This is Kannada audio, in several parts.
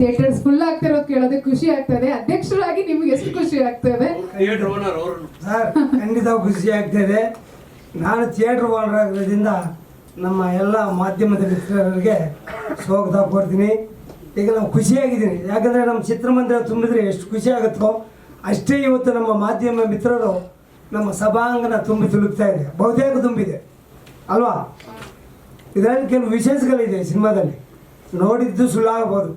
ಥಿಯೇಟರ್ಸ್ ಫುಲ್ ಆಗ್ತಿರೋದು ಕೇಳೋದಕ್ಕೆ ಖುಷಿ ಆಗ್ತದೆ. ಅಧ್ಯಕ್ಷರಾಗಿ ನಿಮ್ಗೆ ಎಷ್ಟು ಖುಷಿ ಆಗ್ತದೆ? ಥಿಯೇಟರ್ ಓನರ್ ಅವರು ಸರ್ ಖಂಡಿತ ಖುಷಿ ಆಗ್ತದೆ. ನಾನು ಥಿಯೇಟರ್ ಓನರ್ ಆಗಿರೋದ್ರಿಂದ ನಮ್ಮ ಎಲ್ಲ ಮಾಧ್ಯಮದ ಮಿತ್ರರಿಗೆ ಸ್ವಾಗತ ಕೊಡ್ತೀನಿ ಈಗ ನಾವು ಖುಷಿಯಾಗಿದ್ದೀನಿ. ಯಾಕಂದರೆ ನಮ್ಮ ಚಿತ್ರಮಂದಿರ ತುಂಬಿದ್ರೆ ಎಷ್ಟು ಖುಷಿ ಆಗುತ್ತೋ ಅಷ್ಟೇ ಇವತ್ತು ನಮ್ಮ ಮಾಧ್ಯಮ ಮಿತ್ರರು ನಮ್ಮ ಸಭಾಂಗಣ ತುಂಬಿ ತುಳುಕ್ತಾ ಇದೆ. ಬಹುತೇಕ ತುಂಬಿದೆ. ಅಲ್ವಾ? ಇದರಲ್ಲಿ ಕೆಲವು ವಿಶೇಷಗಳಿದೆ ಸಿನಿಮಾದಲ್ಲಿ. ನೋಡಿದ್ದು ಸುಳ್ಳಾಗಬಹುದು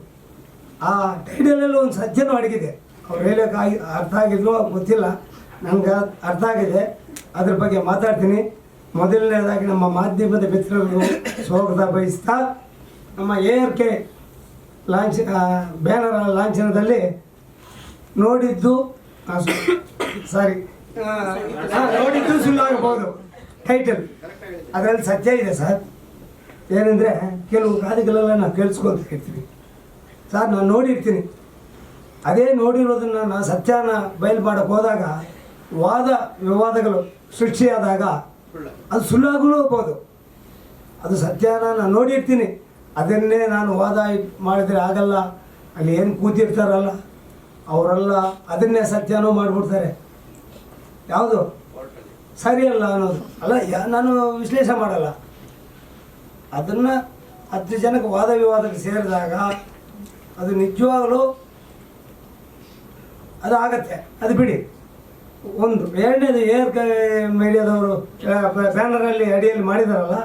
ಆ ಟೈಟಲಲ್ಲಿ ಒಂದು ಸಜ್ಜನ ಅಡಗಿದೆ. ಅವ್ರು ಹೇಳೋಕೆ ಅರ್ಥ ಆಗಿದ್ಲು ಗೊತ್ತಿಲ್ಲ. ನನಗೆ ಅರ್ಥ ಆಗಿದೆ. ಅದ್ರ ಬಗ್ಗೆ ಮಾತಾಡ್ತೀನಿ. ಮೊದಲನೇದಾಗಿ ನಮ್ಮ ಮಾಧ್ಯಮದ ಮಿತ್ರರು ಸ್ವಾಗತ ಬಯಸ್ತಾ, ನಮ್ಮ A R K launch banner ಲಾಂಛನದಲ್ಲಿ ನೋಡಿದ್ದು ಸಾರಿ. ನೋಡಿದ್ದು ಸುಳ್ಳಾಗಬಹುದು ಟೈಟಲ್ ಅದರಲ್ಲಿ ಸತ್ಯ ಇದೆ ಸರ್. ಏನಂದರೆ, ಕೆಲವು ಗಾದೆಗಳೆಲ್ಲ ನಾವು ಕೇಳಿಸ್ಕೊಳ್ತಾ ಇರ್ತೀವಿ ಸರ್, ನಾನು ನೋಡಿರ್ತೀನಿ. ಅದೇ ನೋಡಿರೋದನ್ನು ನಾನು ಸತ್ಯನ ಬಯಲು ಮಾಡಕ್ಕೆ ಹೋದಾಗ ವಾದ ವಿವಾದಗಳು ಸೃಷ್ಟಿಯಾದಾಗ ಅದು ಸುಳ್ಳಾಗಲೂ ಹೋಗ್ಬೋದು. ಅದು ಸತ್ಯನ ನಾನು ನೋಡಿರ್ತೀನಿ. ಅದನ್ನೇ ನಾನು ವಾದ ಮಾಡಿದರೆ ಆಗಲ್ಲ. ಅಲ್ಲಿ ಏನು ಕೂತಿರ್ತಾರಲ್ಲ, ಅವರೆಲ್ಲ ಅದನ್ನೇ ಸತ್ಯನೂ ಮಾಡಿಬಿಡ್ತಾರೆ. ಯಾವುದು? ಸರಿಯಲ್ಲ ಅನ್ನೋದು. ಅಲ್ಲ ನಾನು ವಿಶ್ಲೇಷಣೆ ಮಾಡಲ್ಲ. ಅದನ್ನು ಹತ್ತು ಜನಕ್ಕೆ ವಾದ ವಿವಾದಕ್ಕೆ ಸೇರಿದಾಗ ಅದು ನಿಜವಾಗಲೂ ಅದು ಆಗತ್ತೆ. ಅದು ಬಿಡಿ. ಒಂದು, ಎರಡನೇದು ಏರ್ ಮೀಡಿಯಾದವರು ಬ್ಯಾನರಲ್ಲಿ, ಅಡಿಯಲ್ಲಿ ಮಾಡಿದಾರಲ್ಲ,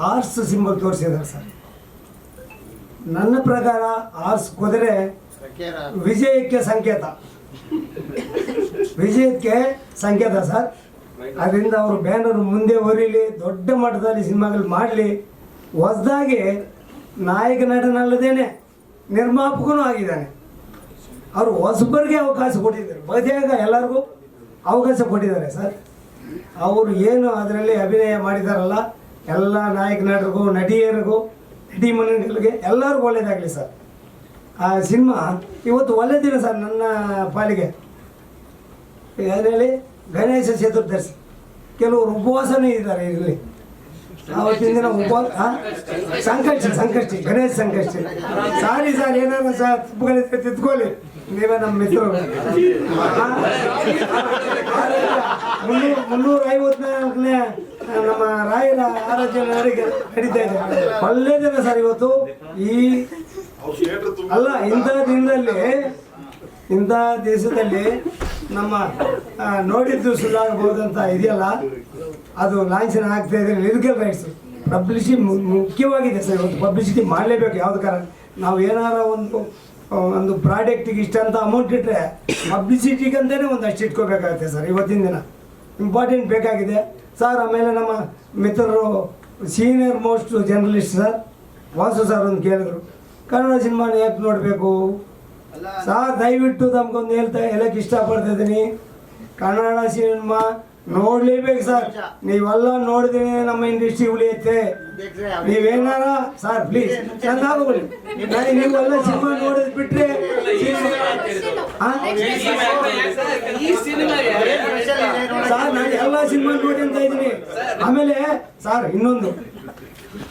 ಆರ್ಸ್ ಸಿಂಬಲ್ ತೋರಿಸಿದ್ದಾರೆ ಸರ್. ನನ್ನ ಪ್ರಕಾರ ಆರ್ಸ್ ಕುದುರೆ ವಿಜಯಕ್ಕೆ ಸಂಕೇತ. ವಿಜಯಕ್ಕೆ ಸಂಕೇತ ಸರ್. ಅದರಿಂದ ಅವರು ಬ್ಯಾನರ್ ಮುಂದೆ ಹೊರೀಲಿ, ದೊಡ್ಡ ಮಟ್ಟದಲ್ಲಿ ಸಿನಿಮಾಗಳು ಮಾಡಲಿ. ಹೊಸದಾಗಿ ನಾಯಕ ನಟನಲ್ಲದೇನೆ ನಿರ್ಮಾಪಕನೂ ಆಗಿದ್ದಾನೆ. ಅವರು ಹೊಸಬರಿಗೆ ಅವಕಾಶ ಕೊಟ್ಟಿದ್ದಾರೆ. ಬಹುತೇಕ ಎಲ್ಲರಿಗೂ ಅವಕಾಶ ಕೊಟ್ಟಿದ್ದಾರೆ ಸರ್. ಅವರು ಏನು ಅದರಲ್ಲಿ ಅಭಿನಯ ಮಾಡಿದಾರಲ್ಲ, ಎಲ್ಲ ನಾಯಕ ನಟರಿಗೂ, ನಟಿಯರಿಗೂ, ನಟಿ ಮನೆಗಳಿಗೆ ಎಲ್ಲರಿಗೂ ಒಳ್ಳೇದಾಗಲಿ ಸರ್. ಆ ಸಿನಿಮಾ ಇವತ್ತು ಒಳ್ಳೆ ದಿನ ಸರ್ ನನ್ನ ಪಾಲಿಗೆ. ಅದರಲ್ಲಿ ಗಣೇಶ ಚತುರ್ದಶಿ. ಕೆಲವರು ಉಪವಾಸನೇ ಇದ್ದಾರೆ ಇಲ್ಲಿ. ಆವತ್ತಿನ ದಿನ ಆ? ಸಂಕಷ್ಟಿ ಸಂಕಷ್ಟಿ, ಗಣೇಶ ಸಂಕಷ್ಟಿ. ಸಾರಿ, ಸರ್, ಏನಾದ್ರು ಸರ್ ತಪ್ಪುಗಳಿದ್ರೆ ತಿದ್ಕೊಳ್ಳಿ. ನೀವೇ ನಮ್ಮ ಮಿತ್ರರು? ಮುನ್ನೂರ ಮುನ್ನೂರ ಐವತ್ತನೇ ನಮ್ಮ ರಾಯರ ಆರಾಧ್ಯ ನಡೀತಾ ಇದೆ ಒಳ್ಳೆ ದಿನ ಸರ್ ಇವತ್ತು. ಈ ಅಲ್ಲ, ಇಂಥ ದಿನದಲ್ಲಿ, ಇಂಥ ದೇಶದಲ್ಲಿ ನಮ್ಮ ನೋಡಿದ್ದು ಸುಳ್ಳಾಗಬಹುದಂತ ಇದೆಯಲ್ಲ, ಅದು ಲಾಂಛನ ಆಗ್ತಾ ಇದೆ. ಲಿರಿಕಲ್ ರೈಟ್ಸ್ ಪಬ್ಲಿಸಿ ಮುಖ್ಯವಾಗಿದೆ ಸರ್. ಒಂದು ಪಬ್ಲಿಸಿಟಿ ಮಾಡಲೇಬೇಕು. ಯಾವ್ದು ಕಾರಣ ನಾವು ಏನಾರ ಒಂದು ಒಂದು ಪ್ರಾಡಕ್ಟಿಗೆ ಇಷ್ಟ ಅಂತ ಅಮೌಂಟ್ ಇಟ್ಟರೆ ಪಬ್ಲಿಸಿಟಿಗೆ ಅಂತಲೇ ಒಂದು ಅಷ್ಟು ಇಟ್ಕೋಬೇಕಾಗುತ್ತೆ ಸರ್ ಇವತ್ತಿನ ದಿನ. ಇಂಪಾರ್ಟೆಂಟ್ ಬೇಕಾಗಿದೆ. ಸರ್, ಆಮೇಲೆ ನಮ್ಮ ಮಿತ್ರರು senior most journalist sir, Vasu sir ಒಂದು ಕೇಳಿದ್ರು. ಕನ್ನಡ ಸಿನಿಮಾನ ಯಾಕೆ ನೋಡಬೇಕು? ಸರ್ ದಯವಿಟ್ಟು ತಮ್ಗೊಂದು ಹೇಳ್ತಾ ಹೇಳಕ್ಕೆ ಇಷ್ಟಪಡ್ತಾ ಇದ್ದೀನಿ ಕನ್ನಡ ಸಿನಿಮಾ ನೋಡ್ಲೇಬೇಕು ಸರ್. ನೀವೆಲ್ಲ ನೋಡಿದ್ರೆ ನಮ್ಮ ಇಂಡಸ್ಟ್ರಿ ಉಳಿಯುತ್ತೆ. ನೀವೇನಾರ ಸರ್ ಪ್ಲೀಸ್ ಚೆನ್ನಾಗಿ ನೀವೆಲ್ಲ ಸಿನಿಮಾ ನೋಡಿದ್ ಬಿಟ್ರೆ? ಸರ್ ನಾನು ಎಲ್ಲ ಸಿನಿಮಾ ನೋಡಿ ಅಂತ ಇದ್ದೀನಿ. ಆಮೇಲೆ ಸರ್ ಇನ್ನೊಂದು.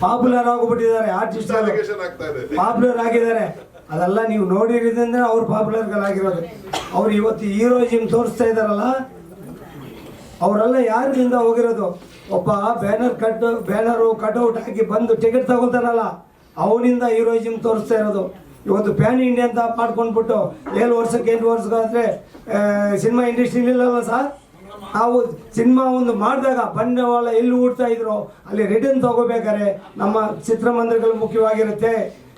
ಪಾಪ್ಯುಲರ್ ಆಗಿಬಿಟ್ಟಿದ್ದಾರೆ ಆರ್ಟಿಸ್ಟ್ ಆಗ್ತಾ ಇದೆ. ಪಾಪ್ಯುಲರ್ ಆಗಿದ್ದಾರೆ. ಅದೆಲ್ಲ ನೀವು ನೋಡಿರೋದ್ರಿಂದ ಅವ್ರು ಪಾಪ್ಯುಲರ್ಗಳಾಗಿರೋದು. ಅವ್ರು ಇವತ್ತು ಹೀರೋಯಿಸಮ್ ತೋರಿಸ್ತಾ ಇದ್ದಾರಲ್ಲ, ಅವರೆಲ್ಲ ಯಾರಿಂದ ಹೋಗಿರೋದು? ಒಬ್ಬ ಬ್ಯಾನರ್ ಕಟ್ ಬ್ಯಾನರು ಕಟ್ಔಟ್ ಹಾಕಿ ಬಂದು ಟಿಕೆಟ್ ತಗೋತಾರಲ್ಲ ಅವನಿಂದ ಹೀರೋಯಿಸಮ್ ತೋರಿಸ್ತಾ ಇರೋದು. ಇವತ್ತು ಪ್ಯಾನ್ ಇಂಡಿಯಾ ಅಂತ ಮಾಡ್ಕೊಂಡ್ಬಿಟ್ಟು ಏಳು ವರ್ಷಕ್ಕೆ ಎಂಟು ವರ್ಷಕ್ಕಾದ್ರೆ ಸಿನಿಮಾ ಇಂಡಸ್ಟ್ರಿ ಇಲ್ಲಲ್ಲ ಸರ್? ನಾವು ಸಿನಿಮಾ ಒಂದು ಮಾಡಿದಾಗ ಬಂಡವಾಳ ಎಲ್ಲಿ ಹೂಡ್ತಾ ಇದ್ರು, ಅಲ್ಲಿ ರಿಟರ್ನ್ ತಗೋಬೇಕಾದ್ರೆ ನಮ್ಮ ಚಿತ್ರಮಂದಿರಗಳು ಮುಖ್ಯವಾಗಿರುತ್ತೆ.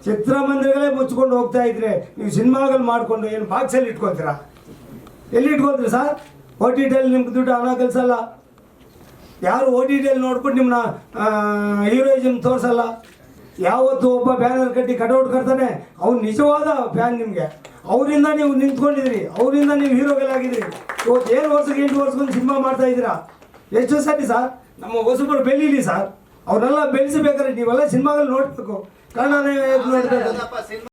ಚಿತ್ರಮಂದಿರಗಳೇ ಮುಚ್ಕೊಂಡು ಹೋಗ್ತಾ ಇದ್ರೆ ನೀವು ಸಿನಿಮಾಗಳು ಮಾಡಿಕೊಂಡು ಏನು ಬಾಕ್ಸಲ್ಲಿ ಇಟ್ಕೊತೀರಾ ಎಲ್ಲಿ ಇಟ್ಕೊತೀರಿ ಸರ್ ಓ ಟಿ ಟಿಯಲ್ಲಿ ನಿಮ್ಗೆ ದುಡ್ಡು ಹಣ ಕಲಿಸಲ್ಲ ಯಾರು ಓ ಟಿ ಟಿಯಲ್ಲಿ ನೋಡ್ಕೊಂಡು ನಿಮ್ಮನ್ನ ಹೀರೋಯಿಸಮ್ ತೋರಿಸಲ್ಲ. ಯಾವತ್ತು ಒಬ್ಬ ಬ್ಯಾನರ್ ಕಟ್ಟಿ ಕಟೌಟ್ ಕಟ್ತಾನೆ, ಅವ್ನು ನಿಜವಾದ ಫ್ಯಾನ್ ನಿಮಗೆ. ಅವರಿಂದ ನೀವು ನಿಂತ್ಕೊಂಡಿದ್ರಿ ಅವರಿಂದ ನೀವು ಹೀರೋಗಳಾಗಿದ್ದೀರಿ. ಇವತ್ತು ಏಳು ವರ್ಷಕ್ಕೆ ಎಂಟು ವರ್ಷಕ್ಕೊಂದು ಸಿನಿಮಾ ಮಾಡ್ತಾ ಇದ್ದೀರಾ? ಎಷ್ಟು ಸರಿ ಸರ್ ನಮ್ಮ ಹೊಸಬರು ಬೆಳೀಲಿ ಸರ್ ಅವ್ರನ್ನೆಲ್ಲ ಬೆಳೆಸಬೇಕಾದ್ರೆ ನೀವೆಲ್ಲ ಸಿನಿಮಾಗಳು ನೋಡಬೇಕು. ಕನ್ನಡನೇ ನೋಡಬೇಕು